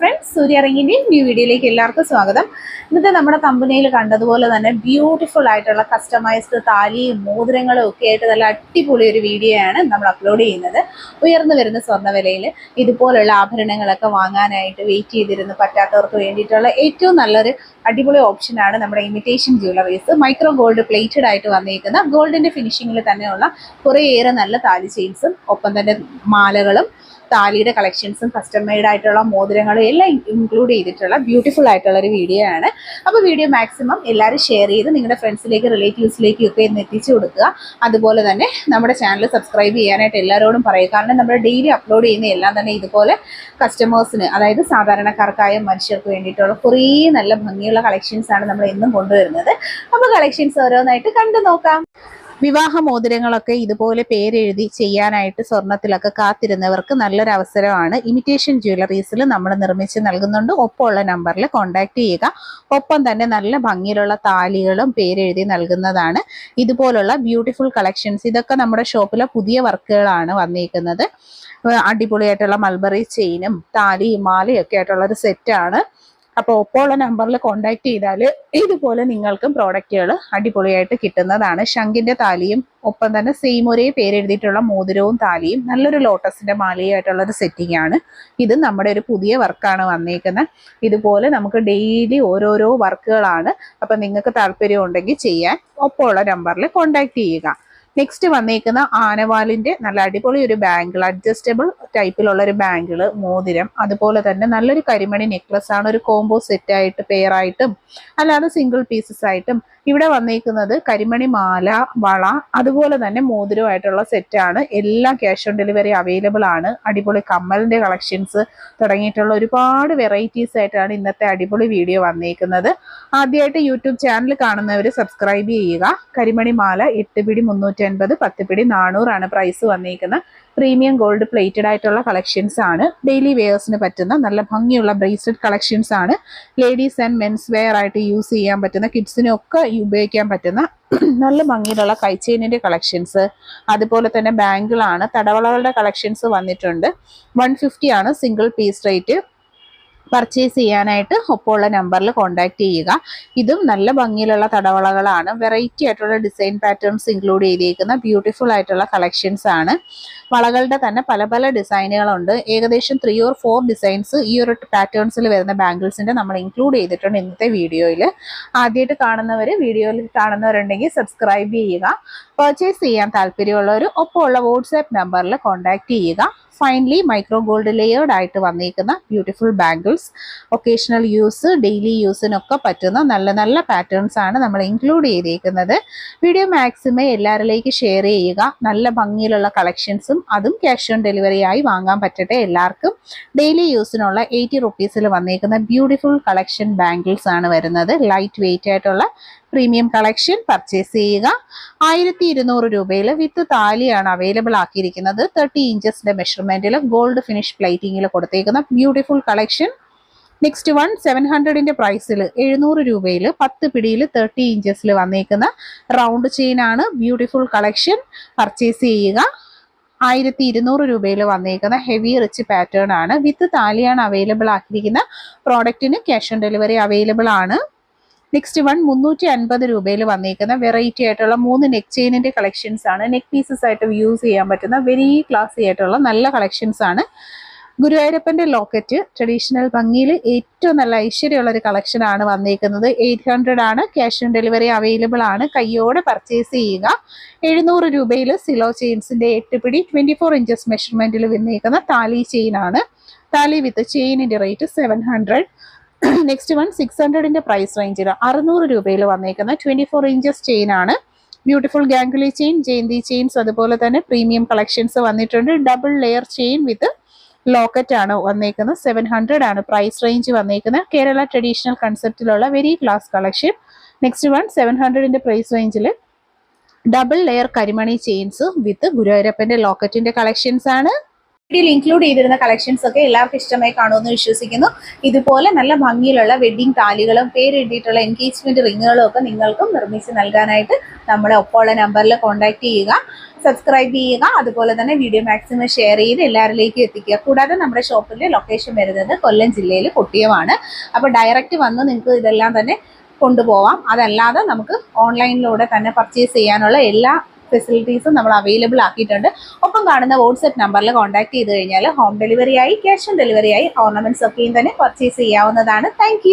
Friends സൂര്യറിങ്ങിന്റെ new വീഡിയോയിലേക്ക് എല്ലാവർക്കും സ്വാഗതം. ഇന്നത്തെ നമ്മുടെ കമ്പനിയിൽ കണ്ടതുപോലെ തന്നെ ബ്യൂട്ടിഫുൾ ആയിട്ടുള്ള കസ്റ്റമൈസ്ഡ് താലിയും മോതിരങ്ങളും ഒക്കെ ആയിട്ട് നല്ല അടിപൊളി ഒരു വീഡിയോയാണ് നമ്മൾ അപ്ലോഡ് ചെയ്യുന്നത്. ഉയർന്നു വരുന്ന സ്വർണ വിലയിൽ ഇതുപോലുള്ള ആഭരണങ്ങളൊക്കെ വാങ്ങാനായിട്ട് വെയിറ്റ് ചെയ്തിരുന്ന്. പറ്റാത്തവർക്ക് വേണ്ടിയിട്ടുള്ള ഏറ്റവും നല്ലൊരു അടിപൊളി ഓപ്ഷനാണ് നമ്മുടെ imitation jewelleries micro gold plated ആയിട്ട് വന്നിരിക്കുന്ന ഗോൾഡിന്റെ ഫിനിഷിങ്ങിൽ തന്നെയുള്ള കുറേയേറെ നല്ല താലി ചെയിൻസും ഒപ്പം തന്നെ മാലകളും താലിയുടെ കളക്ഷൻസും കസ്റ്റം മെയ്ഡ് ആയിട്ടുള്ള മോതിരങ്ങളും എല്ലാം ഇൻക്ലൂഡ് ചെയ്തിട്ടുള്ള ബ്യൂട്ടിഫുൾ ആയിട്ടുള്ള ഒരു വീഡിയോ ആണ്. അപ്പോൾ വീഡിയോ മാക്സിമം എല്ലാവരും ഷെയർ ചെയ്ത് നിങ്ങളുടെ ഫ്രണ്ട്സിലേക്ക് റിലേറ്റീവ്സിലേക്കും ഒക്കെ ഇന്ന് എത്തിച്ചു കൊടുക്കുക. അതുപോലെ തന്നെ നമ്മുടെ ചാനൽ സബ്സ്ക്രൈബ് ചെയ്യാനായിട്ട് എല്ലാവരോടും പറയുക. കാരണം നമ്മൾ ഡെയിലി അപ്ലോഡ് ചെയ്യുന്ന എല്ലാം തന്നെ ഇതുപോലെ കസ്റ്റമേഴ്സിന് അതായത് സാധാരണക്കാർക്കായ മനുഷ്യർക്ക് വേണ്ടിയിട്ടുള്ള കുറേ നല്ല ഭംഗിയുള്ള കളക്ഷൻസ് ആണ് നമ്മൾ എന്നും കൊണ്ടുവരുന്നത്. അപ്പോൾ കളക്ഷൻസ് ഓരോന്നായിട്ട് കണ്ടു നോക്കാം. വിവാഹ മോതിരങ്ങളൊക്കെ ഇതുപോലെ പേരെഴുതി ചെയ്യാനായിട്ട് സ്വർണത്തിലൊക്കെ കാത്തിരുന്നവർക്ക് നല്ലൊരു അവസരമാണ്. ഇമിറ്റേഷൻ ജ്വല്ലറീസിൽ നമ്മൾ നിർമ്മിച്ച് നൽകുന്നുണ്ട്. ഒപ്പമുള്ള നമ്പറിൽ കോൺടാക്ട് ചെയ്യുക. ഒപ്പം തന്നെ നല്ല ഭംഗിയിലുള്ള താലികളും പേരെഴുതി നൽകുന്നതാണ്. ഇതുപോലുള്ള ബ്യൂട്ടിഫുൾ കളക്ഷൻസ് ഇതൊക്കെ നമ്മുടെ ഷോപ്പിലെ പുതിയ വർക്കുകളാണ് വന്നിരിക്കുന്നത് അടിപൊളിയായിട്ടുള്ള മൽബറി ചെയിനും താലിയും മാലയും ഒക്കെ ആയിട്ടുള്ള ഒരു സെറ്റാണ് അപ്പോൾ ഒപ്പമുള്ള നമ്പറിൽ കോൺടാക്ട് ചെയ്താൽ ഇതുപോലെ നിങ്ങൾക്കും പ്രോഡക്റ്റുകൾ അടിപൊളിയായിട്ട് കിട്ടുന്നതാണ്. ശങ്കിന്റെ താലിയും ഒപ്പം തന്നെ സെയിം ഒരേ പേരെഴുതിയിട്ടുള്ള മോതിരവും താലിയും നല്ലൊരു ലോട്ടസിന്റെ മാലയായിട്ടുള്ള ഒരു സെറ്റിംഗ് ആണ്. ഇത് നമ്മുടെ ഒരു പുതിയ വർക്കാണ് വന്നേക്കുന്നത്. ഇതുപോലെ നമുക്ക് ഡെയിലി ഓരോരോ വർക്കുകളാണ് അപ്പം നിങ്ങൾക്ക് താല്പര്യം ഉണ്ടെങ്കിൽ ചെയ്യാൻ ഒപ്പമുള്ള നമ്പറിൽ കോൺടാക്ട് ചെയ്യുക. നെക്സ്റ്റ് വന്നേക്കുന്ന ആനവാലിന്റെ നല്ല അടിപൊളി ഒരു ബാങ്കിൾ അഡ്ജസ്റ്റബിൾ ടൈപ്പിലുള്ള ഒരു ബാങ്കിൾ മോതിരം. അതുപോലെ തന്നെ നല്ലൊരു കരിമണി നെക്ലസ് ആണ്. ഒരു കോംബോ സെറ്റ് ആയിട്ട് പെയർ ആയിട്ടും അല്ലാതെ സിംഗിൾ പീസസ് ആയിട്ടും ഇവിടെ വന്നേക്കുന്നത് കരിമണി മാല വള അതുപോലെ തന്നെ മോതിരമായിട്ടുള്ള സെറ്റാണ് എല്ലാ ക്യാഷ് ഓൺ ഡെലിവറി അവൈലബിൾ ആണ്. അടിപൊളി കമ്മലിന്റെ കളക്ഷൻസ് തുടങ്ങിയിട്ടുള്ള ഒരുപാട് വെറൈറ്റീസ് ആയിട്ടാണ് ഇന്നത്തെ അടിപൊളി വീഡിയോ വന്നേക്കുന്നത്. ആദ്യമായിട്ട് യൂട്യൂബ് ചാനൽ കാണുന്നവർ സബ്സ്ക്രൈബ് ചെയ്യുക. കരിമണി മാല എട്ട് പിടി മുന്നൂറ്റി അൻപത് പത്ത് പിടി നാനൂറാണ് പ്രൈസ് വന്നിരിക്കുന്നത് പ്രീമിയം ഗോൾഡ് പ്ലേറ്റഡ് ആയിട്ടുള്ള കളക്ഷൻസ് ആണ്. ഡെയിലി വെയേഴ്സിന് പറ്റുന്ന നല്ല ഭംഗിയുള്ള ബ്രേസ്ലെറ്റ് കളക്ഷൻസ് ആണ്. ലേഡീസ് ആൻഡ് മെൻസ് വെയർ ആയിട്ട് യൂസ് ചെയ്യാൻ പറ്റുന്ന കിഡ്സിനൊക്കെ ഉപയോഗിക്കാൻ പറ്റുന്ന നല്ല ഭംഗിയിലുള്ള കൈച്ചെയിനിന്റെ കളക്ഷൻസ് അതുപോലെ തന്നെ ബാങ്കിളാണ് തടവളകളുടെ കളക്ഷൻസ് വന്നിട്ടുണ്ട്. വൺ ആണ് സിംഗിൾ പീസ് റേറ്റ് പർച്ചേസ് ചെയ്യാനായിട്ട് ഒപ്പമുള്ള നമ്പറിൽ കോൺടാക്ട് ചെയ്യുക. ഇതും നല്ല ഭംഗിയിലുള്ള തടവളകളാണ്. വെറൈറ്റി ആയിട്ടുള്ള ഡിസൈൻ പാറ്റേൺസ് ഇൻക്ലൂഡ് ചെയ്തിരിക്കുന്ന ബ്യൂട്ടിഫുൾ ആയിട്ടുള്ള കളക്ഷൻസ് ആണ്. വളകളുടെ തന്നെ പല പല ഡിസൈനുകളുണ്ട് ഏകദേശം ത്രീ ഓർ ഫോർ ഡിസൈൻസ് ഈ ഒരു പാറ്റേൺസിൽ വരുന്ന ബാംഗിൾസിന്റെ നമ്മൾ ഇൻക്ലൂഡ് ചെയ്തിട്ടുണ്ട് ഇന്നത്തെ വീഡിയോയിൽ ആദ്യമായിട്ട് കാണുന്നവർ വീഡിയോയിൽ കാണുന്നവരുണ്ടെങ്കിൽ സബ്സ്ക്രൈബ് ചെയ്യുക. പർച്ചേസ് ചെയ്യാൻ താല്പര്യമുള്ളവർ ഒപ്പമുള്ള വാട്സാപ്പ് നമ്പറിൽ കോൺടാക്ട് ചെയ്യുക. ഫൈനലി മൈക്രോ ഗോൾഡ് ലെയേർഡ് ആയിട്ട് വന്നിരിക്കുന്ന beautiful bangles occasional use daily യൂസിനൊക്കെ പറ്റുന്ന നല്ല നല്ല പാറ്റേൺസ് ആണ് നമ്മൾ ഇൻക്ലൂഡ് ചെയ്തിരിക്കുന്നത് വീഡിയോ മാക്സിമം എല്ലാവരിലേക്ക് ഷെയർ ചെയ്യുക. നല്ല ഭംഗിയിലുള്ള കളക്ഷൻസും അതും ക്യാഷ് ഓൺ ഡെലിവറി ആയി വാങ്ങാൻ പറ്റട്ടെ എല്ലാവർക്കും. ഡെയിലി യൂസിനുള്ള എയ്റ്റി റുപ്പീസിൽ വന്നിരിക്കുന്ന ബ്യൂട്ടിഫുൾ കളക്ഷൻ ബാംഗിൾസ് ആണ് വരുന്നത്. ലൈറ്റ് വെയിറ്റ് ആയിട്ടുള്ള പ്രീമിയം കളക്ഷൻ പർച്ചേസ് ചെയ്യുക. ആയിരത്തി ഇരുന്നൂറ് രൂപയിൽ വിത്ത് താലിയാണ് അവൈലബിൾ ആക്കിയിരിക്കുന്നത്. തേർട്ടി ഇഞ്ചസിന്റെ മെഷർമെന്റിൽ ഗോൾഡ് ഫിനിഷ് പ്ലേറ്റിംഗിൽ കൊടുത്തേക്കുന്ന beautiful collection. Next one seven ഹൺഡ്രഡിന്റെ പ്രൈസിൽ എഴുന്നൂറ് രൂപയിൽ പത്ത് പിടിയിൽ തേർട്ടി ഇഞ്ചസിൽ വന്നേക്കുന്ന റൗണ്ട് ചെയിൻ ആണ് ബ്യൂട്ടിഫുൾ കളക്ഷൻ പർച്ചേസ് ചെയ്യുക. ആയിരത്തി ഇരുന്നൂറ് രൂപയിൽ വന്നേക്കുന്ന ഹെവി റിച്ച് പാറ്റേൺ ആണ്. വിത്ത് താലിയാണ് അവൈലബിൾ ആക്കിയിരിക്കുന്ന പ്രോഡക്റ്റിന് ക്യാഷ് ഓൺ ഡെലിവറി അവൈലബിൾ ആണ്. നെക്സ്റ്റ് വൺ മുന്നൂറ്റി അൻപത് രൂപയിൽ വന്നിരിക്കുന്ന വെറൈറ്റി ആയിട്ടുള്ള മൂന്ന് നെക്ക് ചെയിനിന്റെ കളക്ഷൻസ് ആണ്. നെക്ക് പീസസ് ആയിട്ട് യൂസ് ചെയ്യാൻ പറ്റുന്ന വെരി ക്ലാസി ആയിട്ടുള്ള നല്ല കളക്ഷൻസ് ആണ്. ഗുരുവായൂരപ്പന്റെ ലോക്കറ്റ് ട്രഡീഷണൽ ഭംഗിയിൽ ഏറ്റവും നല്ല ഐശ്വര്യമുള്ള ഒരു കളക്ഷൻ ആണ് വന്നിരിക്കുന്നത് എയ്റ്റ് ഹൺഡ്രഡ് ആണ്. ക്യാഷ് ഓൺ ഡെലിവറി അവൈലബിൾ ആണ്. കയ്യോടെ പർച്ചേസ് ചെയ്യുക. എഴുന്നൂറ് രൂപയിൽ സിലോ ചെയിൻസിന്റെ എട്ട് പിടി ട്വന്റി ഫോർ ഇഞ്ചസ് മെഷർമെന്റിൽ വന്നിരിക്കുന്ന താലി ചെയിൻ ആണ്. താലി with ചെയിനിന്റെ rate seven hundred next one six ഹൺഡ്രഡിന്റെ price റേഞ്ചിൽ അറുന്നൂറ് രൂപയിൽ വന്നേക്കുന്ന ട്വന്റി ഫോർ ഇഞ്ചസ് ചെയിൻ ആണ്. ബ്യൂട്ടിഫുൾ ഗാംഗുലി ചെയിൻ ജയന്തി ചെയിൻസ് അതുപോലെ തന്നെ പ്രീമിയം കളക്ഷൻസ് വന്നിട്ടുണ്ട്. Double layer chain with locket ആണ് വന്നേക്കുന്നത്. സെവൻ ഹൺഡ്രഡ് ആണ് പ്രൈസ് റേഞ്ച് വന്നേക്കുന്നത്. Kerala traditional കൺസെപ്റ്റിലുള്ള very class collection next one seven ഹൺഡ്രഡിന്റെ price റേഞ്ചിൽ ഡബിൾ ലെയർ കരിമണി ചെയിൻസ് വിത്ത് ഗുരുവരപ്പന്റെ ലോക്കറ്റിന്റെ കളക്ഷൻസ് ആണ്. വീഡിയോയിൽ ഇൻക്ലൂഡ് ചെയ്തിരുന്ന കളക്ഷൻസ് ഒക്കെ എല്ലാവർക്കും ഇഷ്ടമായി കാണുമെന്ന് വിശ്വസിക്കുന്നു. ഇതുപോലെ നല്ല ഭംഗിയിലുള്ള വെഡ്ഡിംഗ് താലികളും പേരെഴുതിയിട്ടുള്ള എൻഗേജ്മെന്റ് റിങ്ങുകളും ഒക്കെ നിങ്ങൾക്കും നിർമ്മിച്ച് നൽകാനായിട്ട് നമ്മുടെ ഒപ്പമുള്ള നമ്പറിൽ കോൺടാക്ട് ചെയ്യുക. സബ്സ്ക്രൈബ് ചെയ്യുക. അതുപോലെ തന്നെ വീഡിയോ മാക്സിമം ഷെയർ ചെയ്ത് എല്ലാവരിലേക്കും എത്തിക്കുക. കൂടാതെ നമ്മുടെ ഷോപ്പിന്റെ ലൊക്കേഷൻ വരുന്നത് കൊല്ലം ജില്ലയിൽ കൊട്ടിയമാണ്. അപ്പോൾ ഡയറക്റ്റ് വന്ന് നിങ്ങൾക്ക് ഇതെല്ലാം തന്നെ കൊണ്ടുപോവാം. അതല്ലാതെ നമുക്ക് ഓൺലൈനിലൂടെ തന്നെ പർച്ചേസ് ചെയ്യാനുള്ള എല്ലാ ഫെസിലിറ്റീസും നമ്മൾ അവൈലബിൾ ആക്കിയിട്ടുണ്ട്. ഒപ്പം കാണുന്ന വാട്സപ്പ് നമ്പറിൽ കോൺടാക്ട് ചെയ്ത് കഴിഞ്ഞാൽ ഹോം ഡെലിവറി ആയി ക്യാഷ് ഓൺ ഡെലിവറി ആയി ഓർണമെന്റ്സ് ഒക്കെയും തന്നെ പർച്ചേസ് ചെയ്യാവുന്നതാണ്. താങ്ക്